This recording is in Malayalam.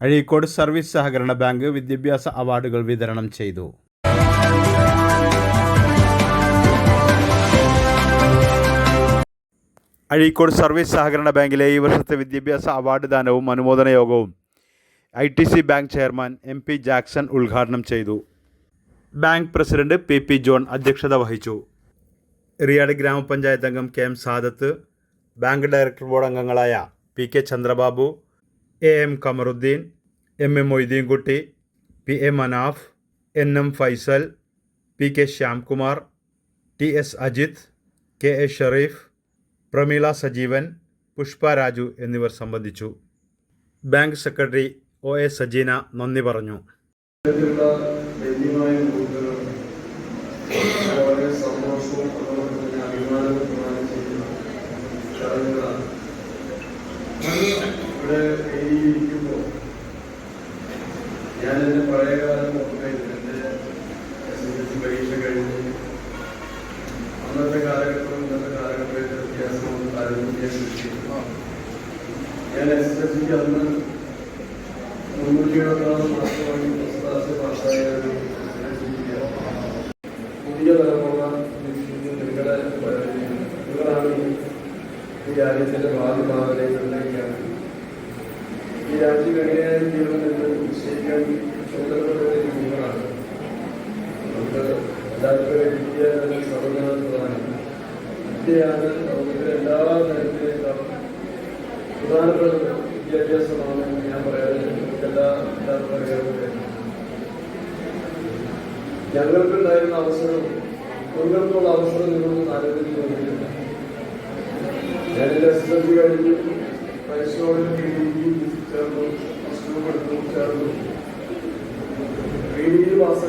അഴീക്കോട് സർവീസ് സഹകരണ ബാങ്ക് വിദ്യാഭ്യാസ അവാർഡുകൾ വിതരണം ചെയ്തു. അഴീക്കോട് സർവീസ് സഹകരണ ബാങ്കിലെ ഈ വർഷത്തെ വിദ്യാഭ്യാസ അവാർഡ് ദാനവും അനുമോദന യോഗവും I T C bank chairman M P Jackson ഉദ്ഘാടനം ചെയ്തു. Bank president P P John അധ്യക്ഷത വഹിച്ചു. റിയാട് ഗ്രാമപഞ്ചായത്ത് അംഗം K M Sadath bank director board അംഗങ്ങളായ P K Chandrababu A M Kamaruddin M M Moideenkutty P A Manaf N M Faisal P K Shyamkumar T S Ajith K A Sherif Prameela Sajeevan Pushpa Raju എന്നിവർ സംബന്ധിച്ചു. Bank secretary O A Sajeena നന്ദി പറഞ്ഞു. വളരെ സന്തോഷവും അതുപോലെ തന്നെ അഭിമാനവും ചെയ്യുന്ന ചടങ്ങുകളാണ് ഇവിടെ എഴുതിയിരിക്കുമ്പോൾ ഞാൻ എന്റെ പഴയകാലം ഓർമ്മയില്ല എന്റെ എസ് എസ് എൽ സി പരീക്ഷ കഴിഞ്ഞ് അന്നത്തെ കാലഘട്ടവും ഇന്നത്തെ കാലഘട്ടത്തെ വ്യത്യാസം താരതമ്യം സൃഷ്ടിക്കുന്നു ഞാൻ എസ് എസ് എൽ സിക്ക് അന്ന് മുന്നൂറ്റി എഴുപത്താറ് മാസമായി പുതിയ തലമുറ ഈ രാജ്യത്തിന്റെ ഭാവി നിർണയിക്കുകയാണ് ഈ രാജ്യം എങ്ങനെയായാലും ജീവിതത്തിൽ നിശ്ചയിക്കാൻ ചുമതലപ്പെട്ട നിങ്ങളാണ് നമുക്ക് എല്ലാവർക്കും വിദ്യ എന്നത് സർവജന പ്രധാനം വിദ്യയാണ് നമുക്ക് എല്ലാ തരത്തിലേക്കാളും പ്രധാനപ്പെട്ട വിദ്യാഭ്യാസമാണ് ഞാൻ പറയാതെ എല്ലാ എല്ലാവർക്കും അറിയാവുന്നത് ഞങ്ങൾക്കുണ്ടായിരുന്ന അവസരം നിങ്ങൾക്കുള്ള അവസരം തോന്നിയില്ല ഞാൻ എന്റെ എസ് എൽ സി കഴിഞ്ഞു. പരിശോധന ఇచ్చారు కష్టపడుతూ ఇచ్చారు శ్రీనివాస